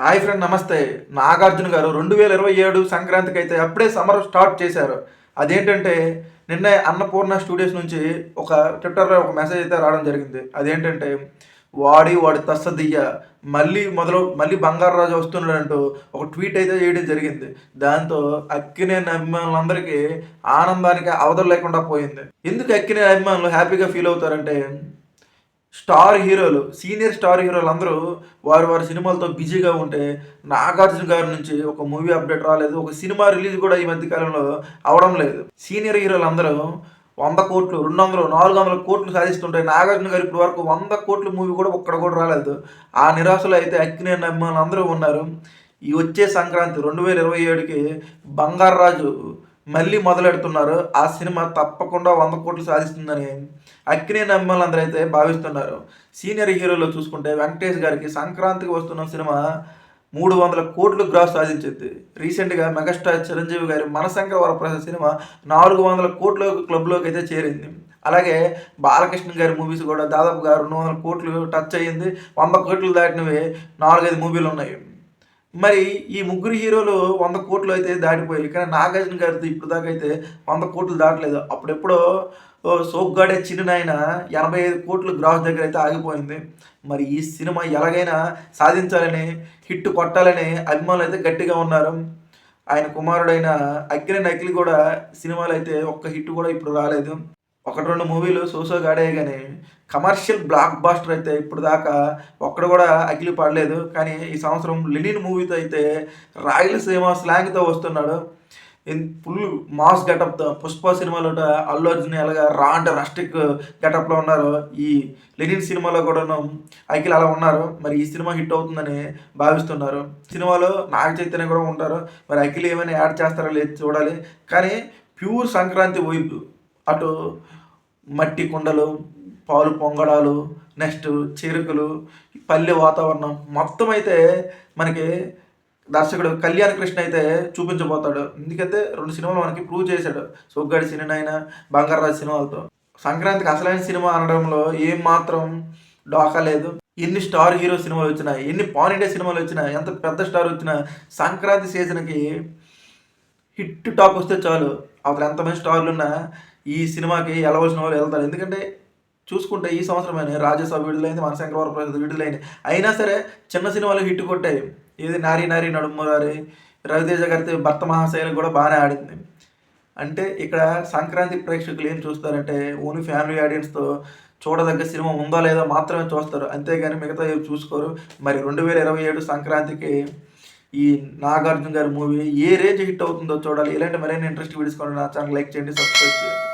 Hi friend నమస్తే. నాగార్జున గారు రెండు వేల ఇరవై ఏడు సంక్రాంతికి అయితే అప్పుడే సమ్మర్ స్టార్ట్ చేశారు. అదేంటంటే నిన్న అన్నపూర్ణ స్టూడియోస్ నుంచి ఒక ట్విట్టర్లో ఒక మెసేజ్ అయితే రావడం జరిగింది. అదేంటంటే వాడి వాడి తస్సదియ్య మళ్ళీ మొదలు మళ్ళీ బంగారరాజు వస్తున్నాడంటూ ఒక ట్వీట్ అయితే చేయడం జరిగింది. దాంతో అక్కినేని అభిమానులందరికీ ఆనందానికి అవధులు లేకుండా పోయింది. ఎందుకు అక్కినే అభిమానులు హ్యాపీగా feel అవుతారంటే star heroes senior star heroes అందరూ వారి వారి సినిమాలతో బిజీగా ఉంటే నాగార్జున గారి నుంచి ఒక మూవీ అప్డేట్ రాలేదు ఒక సినిమా రిలీజ్ కూడా ఈ మధ్య కాలంలో అవడం లేదు. సీనియర్ హీరోలు అందరూ వంద కోట్లు రెండు వందలు నాలుగు వందల కోట్లు సాధిస్తుంటే నాగార్జున గారు ఇప్పటి వరకు వంద కోట్ల మూవీ కూడా ఒక్కడ కూడా రాలేదు. ఆ నిరాశలో అయితే అక్కినే అభిమానులు అందరూ ఉన్నారు. ఈ వచ్చే సంక్రాంతి రెండు వేల ఇరవై ఏడుకి బంగారాజు మళ్ళీ మొదలెడుతున్నారు. ఆ సినిమా తప్పకుండా వంద కోట్లు సాధిస్తుందని అక్కినే నమ్మాలందరూ అయితే భావిస్తున్నారు. సీనియర్ హీరోలో చూసుకుంటే వెంకటేష్ గారికి సంక్రాంతికి వస్తున్న సినిమా మూడు వందల కోట్లు గ్రాస్ సాధించింది. రీసెంట్గా మెగాస్టార్ చిరంజీవి గారి మనశంకర వరప్రసాద్ సినిమా నాలుగు వందల కోట్ల క్లబ్లోకి అయితే చేరింది. అలాగే బాలకృష్ణ గారి మూవీస్ కూడా దాదాపుగా రెండు వందల కోట్లు టచ్ అయ్యింది. వంద కోట్లు దాటినవి నాలుగైదు మూవీలు ఉన్నాయి మరి ఈ ముగ్గురు హీరోలు వంద కోట్లు అయితే దాటిపోయాయి కానీ నాగార్జున గారితో ఇప్పుడు దాకా అయితే వంద కోట్లు దాటలేదు. అప్పుడెప్పుడో సోక్గాడే సోగ్గాడే చిన్ననాయన ఎనభై ఐదు కోట్లు గ్రాస్ దగ్గర అయితే ఆగిపోయింది. మరి ఈ సినిమా ఎలాగైనా సాధించాలని హిట్ కొట్టాలని అభిమానులు అయితే గట్టిగా ఉన్నారు. ఆయన కుమారుడైన అగ్ని నకిలి కూడా సినిమాలు అయితే ఒక్క హిట్ కూడా ఇప్పుడు రాలేదు. ఒకటి రెండు మూవీలు సోసో గాడే కానీ కమర్షియల్ బ్లాక్ బాస్టర్ అయితే ఇప్పుడు దాకా ఒక్కడ కూడా అగిలి పడలేదు. కానీ ఈ సంవత్సరం లెనిన్ మూవీతో అయితే రాయలసీమ స్లాంగ్తో వస్తున్నాడు. ఫుల్ మాస్ గెటప్తో పుష్ప సినిమాలో అల్లు అర్జున్ ఎలాగా రా అంటే రస్టిక్ గెటప్లో ఉన్నారు. ఈ లెనిన్ సినిమాలో కూడాను అఖిల్ అలా ఉన్నారు. మరి ఈ సినిమా హిట్ అవుతుందని భావిస్తున్నారు. సినిమాలో నాగ చైతన్య కూడా ఉంటారు. మరి అఖిల్ ఏమైనా యాడ్ చేస్తారో లేదు చూడాలి. కానీ ప్యూర్ సంక్రాంతి వైపు అటు మట్టి కుండలు పాలు పొంగడాలు నెక్స్ట్ చిరుకులు పల్లె వాతావరణం. మొత్తం అయితే మనకి దర్శకుడు కళ్యాణ్ కృష్ణ అయితే చూపించబోతాడు. ఎందుకైతే రెండు సినిమాలు మనకి ప్రూవ్ చేశాడు. సొగ్గాడి సినిమా అయినా బంగారాజు సినిమాలతో. సంక్రాంతికి అసలైన సినిమా అనడంలో ఏం మాత్రం డోకా లేదు. ఎన్ని స్టార్ హీరో సినిమాలు వచ్చినా ఎన్ని పాన్ ఇండియా సినిమాలు వచ్చినా ఎంత పెద్ద స్టార్ వచ్చినా సంక్రాంతి సీజన్కి హిట్ టాక్ వస్తే చాలు. అవతల ఎంతమంది స్టార్లు ఉన్నా ఈ సినిమాకి వెళ్ళవలసిన వాళ్ళు వెళ్తారు. ఎందుకంటే చూసుకుంటే ఈ సంవత్సరమైన రాజ్యసభ విడుదలైంది మనశంకర వరప్రసాద్ విడుదలైంది. అయినా సరే చిన్న సినిమాలు హిట్ కొట్టాయి. ఏది నారీ నారీ నడుమురారి రవితేజ గారి భర్త మహాశైలి కూడా బాగానే ఆడింది. అంటే ఇక్కడ సంక్రాంతి ప్రేక్షకులు ఏం చూస్తారంటే ఓన్లీ ఫ్యామిలీ ఆడియన్స్తో చూడదగ్గ సినిమా ఉందో లేదో మాత్రమే చూస్తారు. అంతేగాని మిగతా ఏవి చూసుకోరు. మరి రెండు వేల ఇరవై ఏడు సంక్రాంతికి ఈ నాగార్జున గారి మూవీ ఏ రేంజ్ హిట్ అవుతుందో చూడాలి. ఇలాంటి మరిన్ని ఇంట్రెస్ట్ వీడియోస్ నా ఛానల్ లైక్ చేయండి సబ్స్క్రైబ్ చేయండి.